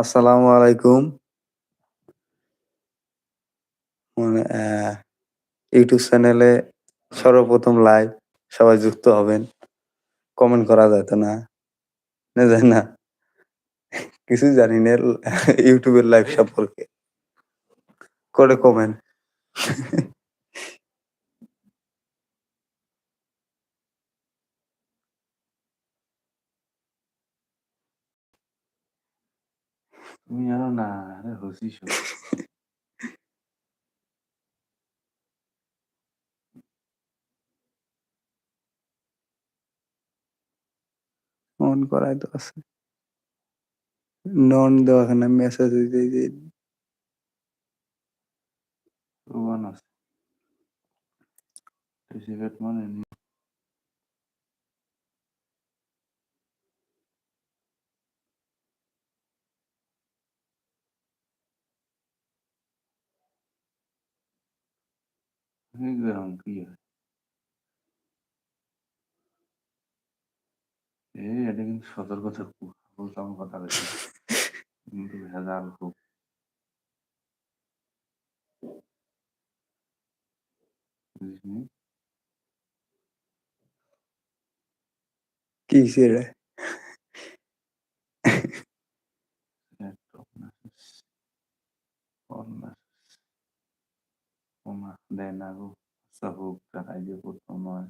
আসসালামু আলাইকুম। মানে ইউটিউব চ্যানেলে সর্বপ্রথম লাইভ সবাই যুক্ত হবেন। কমেন্ট করা যাইত না। না যায় না। কিছুই জানি না ইউটিউবের লাইভ সম্পর্কে। করে কমেন্ট। তুমি জানো না আরে হইছিস অন করাই তো আছে। নন দেওয়া এখানে মেসেজ হইছে যে রোমান আছে। সিগারেট মানে কি হয় এই এটা কিন্তু সতর্ক থাকব বলতাম কথা কিন্তু ভেজাল খুব কি হইছে রে? গো আচ্ছা হোক দেখাই দিয়ে প্রথম নয়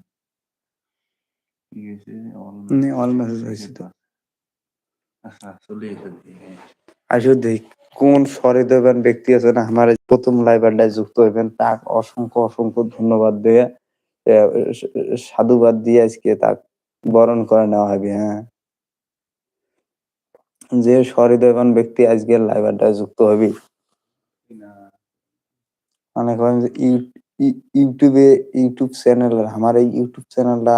কি হয়েছে অল নে মেসেজ হইছে তো। আচ্ছা চলে এসেছি কোন সহৃদয়বান ব্যক্তি আমার প্রথম যুক্ত হইবেন তাক অসংখ্য, অসংখ্য ধন্যবাদ দিয়ে সাধুবাদ দিয়ে আজকে তাক বরণ করে নেওয়া হবে, হ্যাঁ? যে সহৃদয়বান ব্যক্তি আজকের আড্ডায় যুক্ত হবি না মনে করেন যে ইউটিউবে ইউটিউব চ্যানেল আমার এই ইউটিউব চ্যানেলটা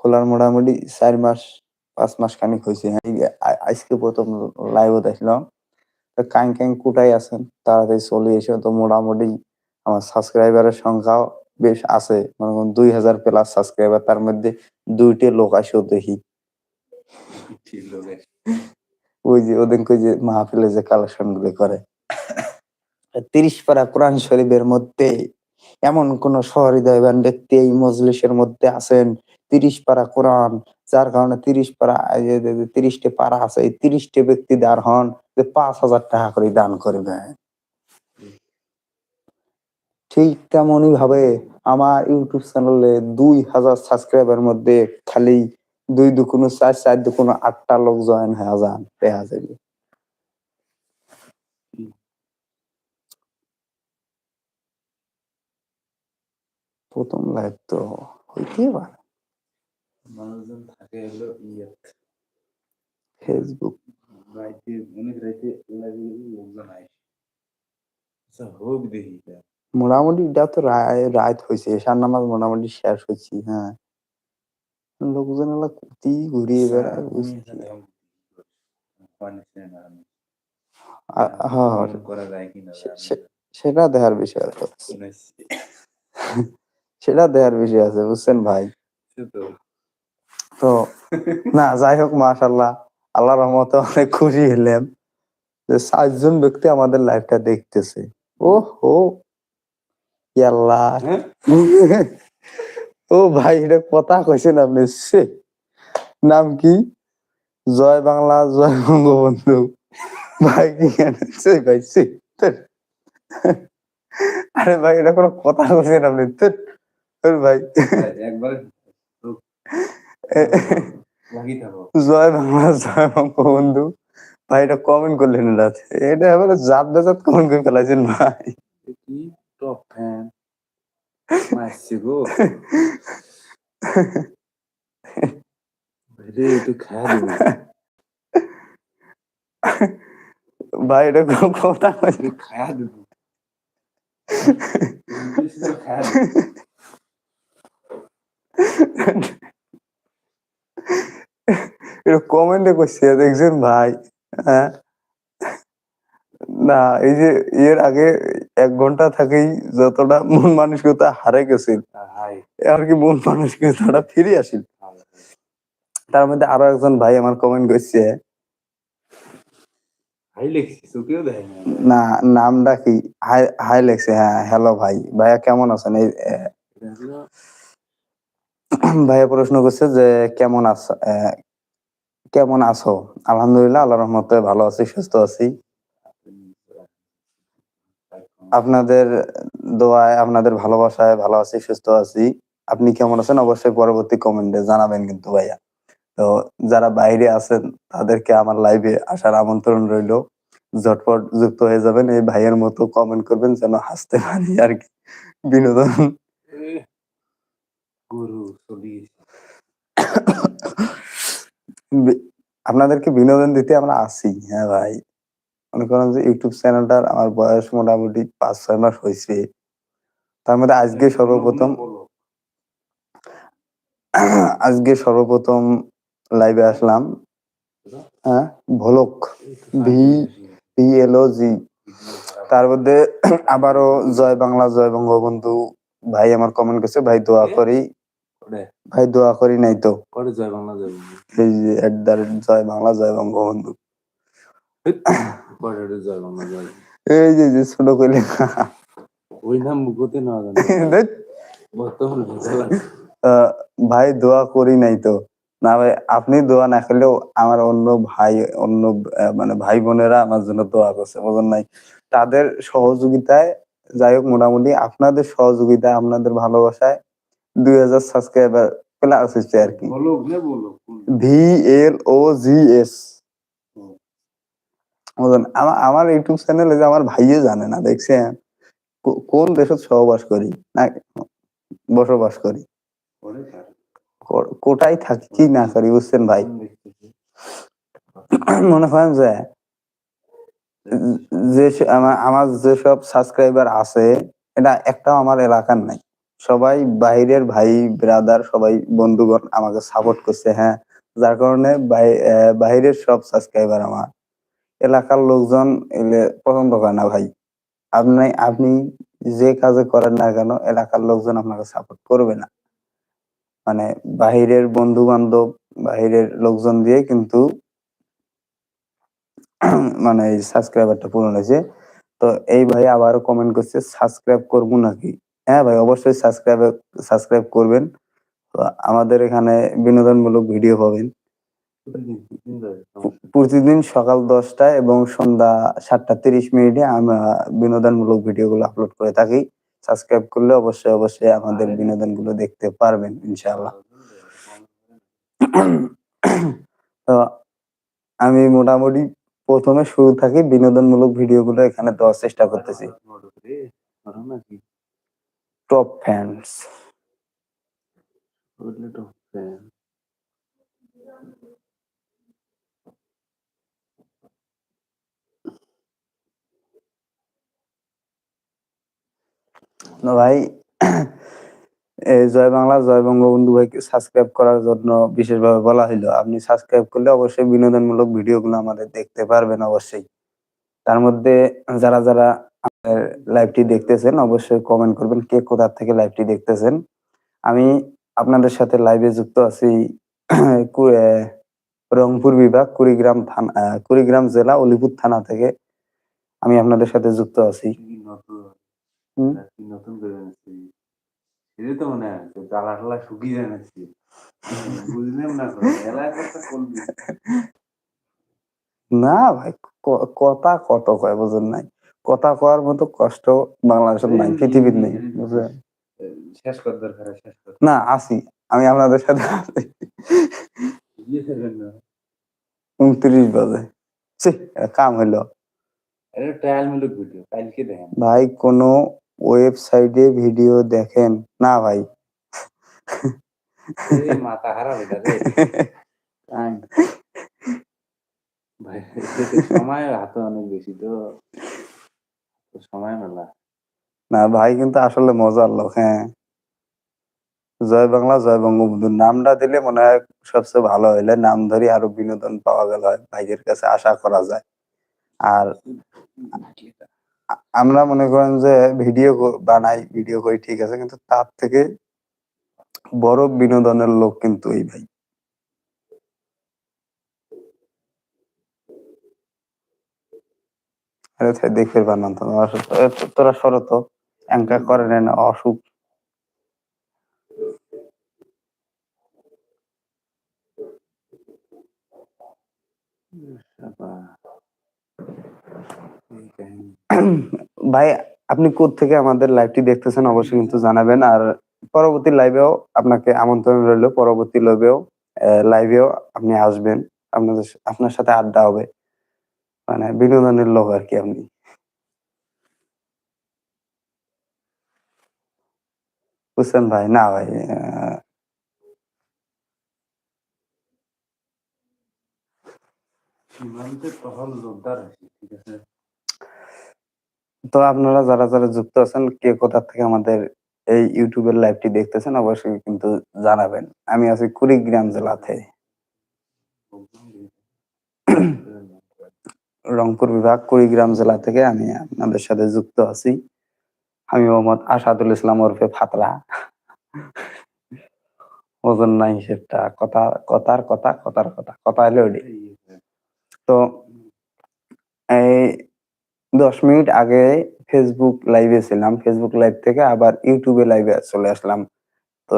খোলার মোটামুটি চার মাস পাঁচ মাস খানিক হইছে। হ্যাঁ, আজকে ১ম লাইভে দেখলাম। তো কাং ক্যাং কোথায় আছেন? তাড়াতাড়ি চলে এসো তো মোটামুটি আমার সাবস্ক্রাইবারের সংখ্যাও বেশ আছে। মনে করেন ২০০০ প্লাস সাবস্ক্রাইবার তার মধ্যে ২ টা লোক আইসেও দেখি। ওই যে ওদিনকে যে মাহফিলে যে কালেকশনগুলো করে। ৩০ পারা কোরআন শরীফের মধ্যে এমন কোন সহৃদয়বান ব্যক্তি এই মজলিসের মধ্যে আছেন ৩০ পারা কোরআন যার কারণে ৩০ পারা এই যে যে ৩০ টা পারা আছে এই ৩০ টা ব্যক্তি দাঁড় হন যে ৫০০০ টাকা করে দান করবেন। ঠিক তেমনই ভাবে আমার ইউটিউব চ্যানেলে ২০০০ সাবস্ক্রাইবার মধ্যে খালি ২ দুগুণ ৪, ৪ দুগুণ ৮ টা লোক জয়েন হয়া যান দেখা যাবে। প্রথম লাইভ তো হইতেই পারে। মানুষজন থাকে হলো ফেসবুক। রাইতে অনেক রাইতে গেলে লোকজন। আচ্ছা হোক দেখি মোটামুটি এটা তো রাত হইছে। এশার নামাজ মোটামুটি শেষ হইছে, হ্যাঁ। লোকজন এলা কুতি ঘুরিয়ে আচ্ছা বেড়ায় বুঝছি। হ্যাঁ, হ্যাঁ। না। সেটা দেখার বিষয়। সেটা দেখার বিষয় আছে বুঝছেন ভাই? তো না যাই হোক মাশাআল্লাহ আল্লাহ রহমতে অনেক খুশি হইলাম যে ৬০ জন ব্যক্তি আমাদের লাইভটা দেখতেছে। ই আল্লাহ! হ্যাঁ? ও ভাই এটা কথা কইছেন আপনি সে নাম কি? জয় বাংলা জয় বঙ্গবন্ধু। ভাই কি ভাই! ধুর! আরে ভাই এটা কোনো কথা কইছেন আপনি? ভাই। একবারে জয় বাংলা জয় বঙ্গবন্ধু। ভাই এটা কমেন্ট করলেন না। এটা এবারে জাত বেজাত কমেন্ট করে ফেলাইছেন ভাই। কি টপ ফ্যান। মারছে গো। ভাই এটা কথা খায়া দেবো। খায়া কমেন্টে কইছে দেখছেন ভাই? হ্যাঁ? না এই যে এর আগে ১ ঘণ্টা থেকেই যতটা মন মানসিকতা হারাই গেছিল আর কি মন মানসিকতাটা ফিরে আসিল। তার মধ্যে আরও একজন ভাই আমার কমেন্ট করছে না নামটা কি হাই হাই লেখছে হ্যাঁ হ্যালো ভাই ভাইয়া কেমন আছেন এই ভাইয়া প্রশ্ন করছে যে, কেমন আছো কেমন আছো? আলহামদুলিল্লাহ আল্লাহ রহমতে ভালো আছি, সুস্থ আছি। আপনাদের দোয়ায়, আপনাদের ভালোবাসায় ভালো আছি, সুস্থ আছি। আপনি কেমন আছেন? অবশ্যই পরবর্তী কমেন্টে জানাবেন কিন্তু ভাইয়া। তো, যারা বাইরে আছেন, তাদেরকে আমার লাইভে আসার আমন্ত্রণ রইল। ঝটপট যুক্ত হয়ে যাবেন, এই ভাইয়ের মতো কমেন্ট করবেন যেন হাসতে পারি আর কি। বিনোদন গরু বি- আপনাদেরকে বিনোদন দিতে আমরা আছি হ্যাঁ ভাই। মনে করেন যে ইউটিউব চ্যানেলটার আমার বয়স মোটামুটি পাঁচ ছয় মাস হয়েছে। তার মধ্যে আজকে সর্বপ্রথম আজকে সর্বপ্রথম লাইভে আসলাম হ্যাঁ ভোলক ভি পিএলও জি। তার মধ্যে আবারও জয় বাংলা জয় বঙ্গবন্ধু। ভাই আমার কমেন্ট করছে ভাই দোয়া করে। ভাই দোয়া করি নাই তো। করে জয় বাংলা জয় এই যে the rate জয় বাংলা জয় বঙ্গবন্ধু জয় বাংলা জয় এই যে যে ছোট কইলে। ওই নাম মুখতে না। জানো বর্তমান ভাই দোয়া করি নাই তো। না ভাই আপনি দোয়া না করলেও আমার অন্য ভাই অন্য মানে ভাই বোনেরা আমার জন্য দোয়া করছে বুঝলেন নাই? তাদের সহযোগিতায় যাই হোক মোটামুটি আপনাদের সহযোগিতা আপনাদের ভালোবাসায় দুই হাজার সাবস্ক্রাইবার প্লাস হচ্ছে আর কি বলো না বলো V L O G S আমার আমার ইউটিউব চ্যানেলে যে আমার ভাইয়ে জানে না দেখছেন কোন দেশত সহবাস করি না বসবাস করি করে তার কো- কোটায় থাকি কি না করি বুঝছেন ভাই মনে করেন যে যে আমার যেসব সাবস্ক্রাইবার আছে এটা একটাও আমার এলাকার নাই সবাই বাইরের ভাই ব্রাদার সবাই বন্ধুগণ আমাকে সাপোর্ট করছে হ্যাঁ। যার কারণে বাইরের সব সাবস্ক্রাইবার আমার। এলাকার লোকজন এলে পছন্দ করে না ভাই। আপনি আপনি যে কাজে করেন না কেন, এলাকার লোকজন আপনাকে সাপোর্ট করবে না। মানে বাহিরের বন্ধু বান্ধব বাহিরের লোকজন দিয়ে কিন্তু মানে সাবস্ক্রাইবারটা পূরণ হয়েছে। তো এই ভাই আবারও কমেন্ট করছে সাবস্ক্রাইব করব নাকি? হ্যাঁ ভাই, অবশ্যই সাবস্ক্রাইব সাবস্ক্রাইব করবেন আমাদের এখানে বিনোদনমূলক ভিডিও পাবেন। প্রতিদিন সকাল দশটায় এবং সন্ধ্যা সাতটা তিরিশ মিনিটে আমরা বিনোদনমূলক ভিডিওগুলো আপলোড করে থাকি সাবস্ক্রাইব করলে অবশ্যই অবশ্যই আমাদের বিনোদনগুলো দেখতে পারবেন, ইনশাআল্লাহ তো আমি মোটামুটি প্রথমে শুরু থাকি বিনোদনমূলক ভিডিওগুলো এখানে দেওয়ার চেষ্টা করতেছি? Top fans. ভাই এই জয় বাংলা জয় বঙ্গবন্ধু ভাইকে সাবস্ক্রাইব করার জন্য বিশেষভাবে বলা হইল। আপনি সাবস্ক্রাইব করলে অবশ্যই বিনোদনমূলক ভিডিওগুলো আমাদের দেখতে পারবেন অবশ্যই। তার মধ্যে যারা যারা লাইভটি দেখতেছেন অবশ্যই কমেন্ট করবেন কে কোথা থেকে লাইভটি দেখতেছেন। আমি আপনাদের সাথে লাইভে যুক্ত আছি রংপুর বিভাগ কুড়িগ্রাম থানা কুড়িগ্রাম জেলা অলিপুর থানা থেকে আমি আপনাদের সাথে যুক্ত আছি। নতুন? না ভাই কথা কত কয় বুঝেন নাই। কথা কওয়ার মতো কষ্ট বাংলাদেশের নাই পৃথিবীর নেই বুঝলেন শেষ কর দরকার শেষ না আসি। আমি আপনাদের সাথে আছি না। উনত্রিশ বাজে। কাম দেখেন। ভাই কোন ওয়েবসাইটে ভিডিও দেখেন? না ভাই। মাথা খারাপ আই। ভাই সময় হাতে অনেক বেশি তো। সময় মেলা না ভাই, কিন্তু আসলে মজার লোক হ্যাঁ। জয় বাংলা, জয় বঙ্গবন্ধু নামটা দিলে মনে হয় সবচেয়ে ভালো হইলে নাম ধরে আরও বিনোদন পাওয়া গেল হয় ভাইয়ের কাছে আশা করা যায়। আর আমরা মনে করেন যে ভিডিও বানাই, ভিডিও করি, ঠিক আছে, কিন্তু তার থেকে বড় বিনোদনের লোক কিন্তু এই ভাই। আরে তাই তোরা করে নেন অসুখ। ভাই আপনি থেকে আমাদের লাইভটি দেখতেছেন অবশ্যই কিন্তু জানাবেন। আর পরবর্তী লাইভেও আপনাকে আমন্ত্রণ রইল। পরবর্তী লাইভেও লাইভেও আপনি আসবেন। আপনাদের আপনার সাথে আড্ডা হবে। মানে বিনোদনের লোক আর কি আপনি। বুঝছেন ভাই না ভাই তো আপনারা যারা যারা যুক্ত আছেন কে কোথা থেকে আমাদের এই ইউটিউবের লাইভটি দেখতেছেন অবশ্যই কিন্তু জানাবেন। আমি আছি কুড়িগ্রাম জেলাতে। রংপুর বিভাগ, কুড়িগ্রাম জেলা থেকে আমি আপনাদের সাথে যুক্ত আছি। আমি মোহাম্মদ আসাদুল ইসলাম ওরফে ফাতরা। ওজন নাই হিসেবটা, কথা, কথার কথা কথার কথা কথা হলো ওটি তো এই দশ মিনিট আগে ফেসবুক লাইভে ছিলাম। ফেসবুক লাইভ থেকে আবার ইউটিউবে লাইভে চলে আসলাম। তো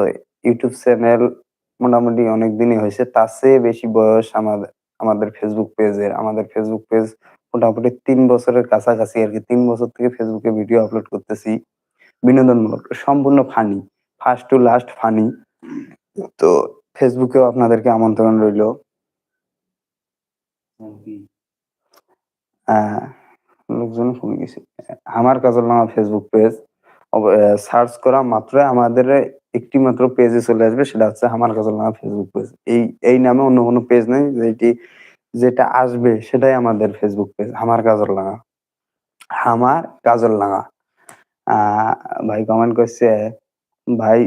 ইউটিউব চ্যানেল মোটামুটি অনেক দিনই হয়েছে, তার চেয়ে বেশি বয়স আমাদের আমাদের ফেসবুক পেজের আমাদের ফেসবুক পেজ মোটামুটি তিন বছরের কাছাকাছি আর কি। তিন বছর থেকে ফেসবুকে ভিডিও আপলোড করতেছি। বিনোদনমূলক সম্পূর্ণ funny first to last funny তো ফেসবুকেও আপনাদেরকে আমন্ত্রণ রইল। আহ, লোকজন ফোন গেছে আমার কাজল নামা ফেসবুক পেজ সার্চ করা মাত্র আমাদের একটি মাত্র পেজে চলে আসবে সেটা হচ্ছে আমার কাজল নামা ফেসবুক পেজ এই এই নামে অন্য কোনো পেজ নেই যেটি যেটা আসবে সেটাই আমাদের ফেসবুক পেজ আমার কাজল লাগা আমার কাজল লাগা আহ ভাই কমেন্ট করছে ভাই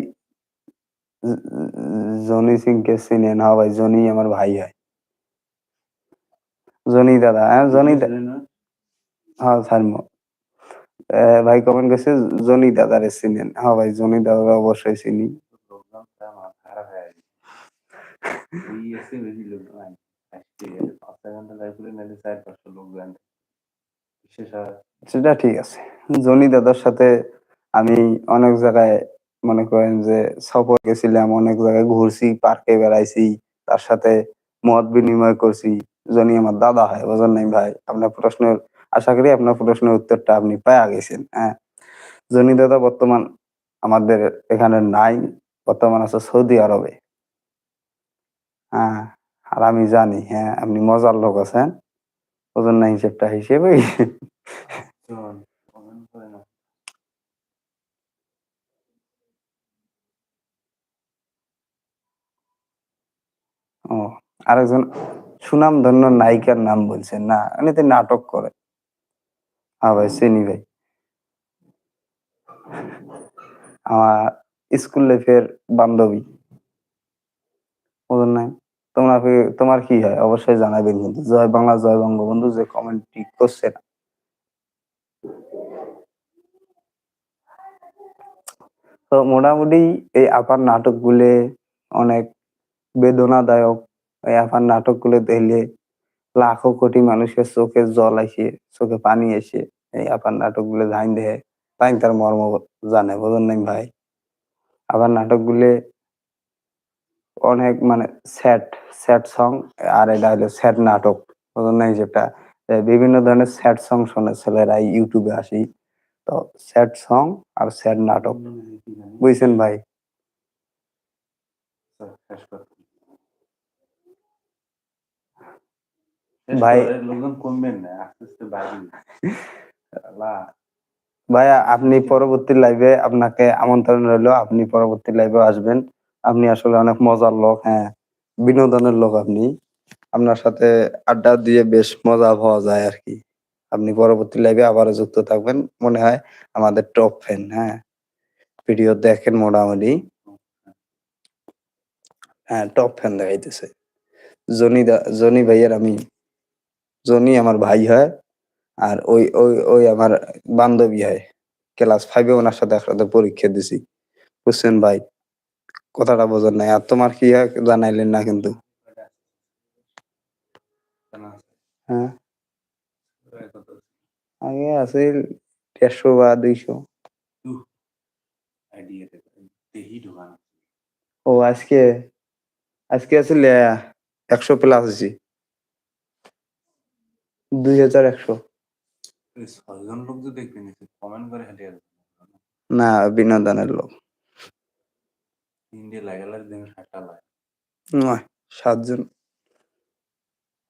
জনি সিং কে চিনেন হ্যাঁ ভাই জনি আমার ভাই হয়। জনি দাদা হ্যাঁ জনি হ্যাঁ ভাই কমেন্ট করছে, জনি দাদারে চিনেন। হ্যাঁ ভাই, জনি দাদা অবশ্যই চিনি। সেটা ঠিক আছে। জনি দাদার সাথে আমি অনেক জায়গায় মনে করেন যে সফর গেছিলাম, অনেক জায়গায় ঘুরছি পার্কে বেড়াইছি, তার সাথে মত বিনিময় করছি। জনি আমার দাদা হয় বুঝলেন নাই ভাই? আপনার প্রশ্নের আশা করি আপনার প্রশ্নের উত্তরটা আপনি পাওয়া গেছেন হ্যাঁ। জনি দাদা বর্তমান আমাদের এখানে নাই বর্তমান আছে সৌদি আরবে। হ্যাঁ আর আমি জানি হ্যাঁ আপনি মজার লোক আছেন। ওজন না হিসেবটা হিসেবে ও আরেকজন সুনাম ধন্য নায়িকার নাম বলছেন না উনি তো নাটক করে। হ্যাঁ ভাই চিনি ভাই আমার স্কুল লাইফের বান্ধবী ওদের নাই তোমরা তোমার কি হয় অবশ্যই জানাবেন কিন্তু জয় বাংলা জয় বঙ্গবন্ধু যে কমেন্টটি করছে না তো মোটামুটি এই আপার নাটকগুলো অনেক বেদনাদায়ক এই আপার নাটকগুলো দেখলে লাখো কোটি মানুষের চোখে জল আসে চোখে পানি এসে এই আপার নাটকগুলো ধান দেয় তাই তার মর্ম জানে বোঝেন নাই ভাই। আবার নাটকগুলো অনেক মানে স্যাড স্যাড সং আর এটা হলো স্যাড নাটক বোঝেন নাই যেটা বিভিন্ন ধরনের স্যাড সং শোনে ছেলেরা ইউটিউবে আসি। তো স্যাড সং আর স্যাড নাটক বুঝছেন ভাই। ভাই- লোকজন কমবেন না আস্তে আস্তে ভাইয়া, আপনি পরবর্তী লাইভে আপনাকে আমন্ত্রণ রইল। আপনি পরবর্তী লাইভে আসবেন। আপনি আসলে অনেক মজার লোক হ্যাঁ। বিনোদনের লোক আপনি। আপনার সাথে আড্ডা দিয়ে বেশ মজা পাওয়া যায় আর কি আপনি পরবর্তী লাইভে আবারও যুক্ত থাকবেন। মনে হয় আমাদের টপ ফ্যান হ্যাঁ। ভিডিও দেখেন মোটামুটি। হ্যাঁ টপ ফ্যান দেখাইতেছে। জনি জনি ভাইয়ের আমি, জনি আমার ভাই হয়। আর ওই ওই ওই আমার বান্ধবী হয় ক্লাস ফাইভে ওনার সাথে একসাথে পরীক্ষা দিছি। বুঝছেন ভাই, কথাটা বোঝেন নাই। আর তোমার কি জানাইলেন না কিন্তু? হ্যাঁ? আগে আছিল দেড়শো বা দুইশো। ও, আজকে আজকে আছিল একশো প্লাস আছে দুই হাজার একশো। ছয়জন লোক যে কমেন্ট করে হেঁটে না বিনোদনের লোক। ইন্ডিয়া লাগালার দিন হাঁটা লাগে নয় সাতজন।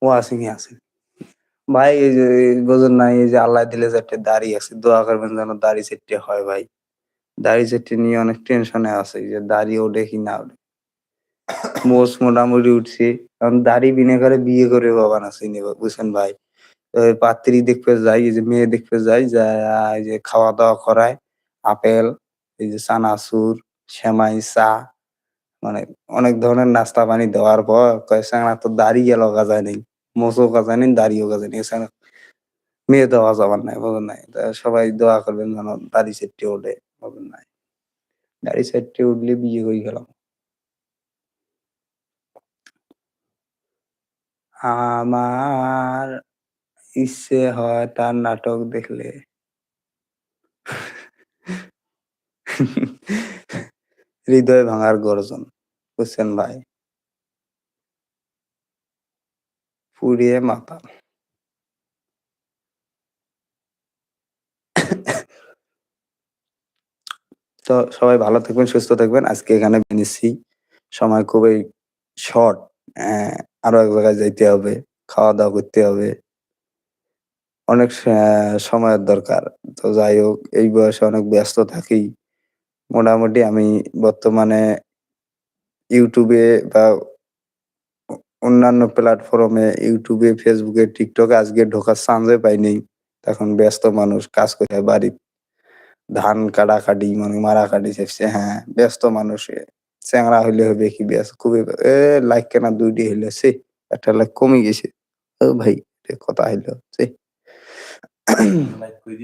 ও আছে কি আছে? ভাই এই যে বোঝেন নাই এই যে আল্লাহ দিলে চারটে দাড়ি আছে দোয়া করবেন যেন দাড়ি চারটে হয় ভাই। দাড়ি চারটে নিয়ে অনেক টেনশনে আছে যে দাড়ি ওঠে কি না ওঠে। মোষ মোটামুটি উঠছে। কারণ দাড়ি বিনে করে বিয়ে করে বাবা না চিনি বুঝছেন ভাই? পাত্রী দেখতে যাই, এই যে মেয়ে দেখতে যাই, যা, এই যে খাওয়া দাওয়া করায়, আপেল, এই যে চানাচুর, সেমাই, চা মানে অনেক ধরনের নাস্তা পানি দেওয়ার পর কয়, স্যাংরা তো দাড়ি গেল গাজা নেই মোচও গাজা নেই দাড়িও গাজা নেই। মেয়ে দেওয়া যাবার নাই বুঝেন নাই? সবাই দোয়া করবেন যেন দাড়ি সেটটি ওঠে বুঝেন নাই? দাড়ি সেটটি উঠলে বিয়ে হয়ে গেলাম আমার ইচ্ছে হয় তার নাটক দেখলে। হৃদয় ভাঙার গর্জন বুঝছেন ভাই। পুড়িয়ে মাথা তো সবাই ভালো থাকবেন, সুস্থ থাকবেন। আজকে এখানে নিচ্ছি সময় খুবই শর্ট আরও এক জায়গায় যাইতে হবে খাওয়া দাওয়া করতে হবে। অনেক সময়ের দরকার। তো যাই হোক, এই বয়সে অনেক ব্যস্ত থাকি। মোটামুটি আমি বর্তমানে ইউটিউবে বা অন্যান্য প্ল্যাটফর্মে ইউটিউবে ফেসবুকে টিকটকে আজকে ঢোকার চান্সে পাইনি। তখন ব্যস্ত মানুষ কাজ করে বাড়ি। ধান কাটাকাটি মানে মারাকাটি শেষে হ্যাঁ ব্যস্ত মানুষ। চ্যাংড়া হইলে হবে কি ব্যস্ত? খুবই এ লাইক কেনা দুইটি হইলে সে একটা লাইক কমে গেছে। ও ভাই এ কথা হইল সে লাইক কই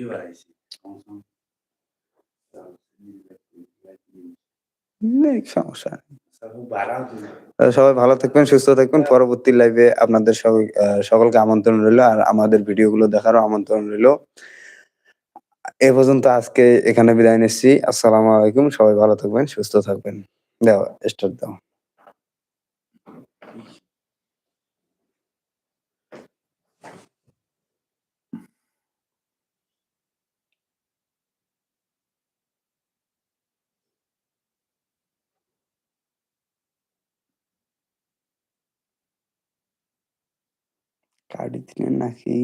তুমি তো সবাই ভালো থাকবেন, সুস্থ থাকবেন। পরবর্তী লাইভে আপনাদের সকলকে আমন্ত্রণ রইল আর আমাদের ভিডিওগুলো দেখারও আমন্ত্রণ রইল। এ পর্যন্ত আজকে এখানে বিদায় নিচ্ছি। আসসালামু আলাইকুম। সবাই ভালো থাকবেন, সুস্থ থাকবেন। দাও স্টার্ট দাও। কাটি দিলেন নাকি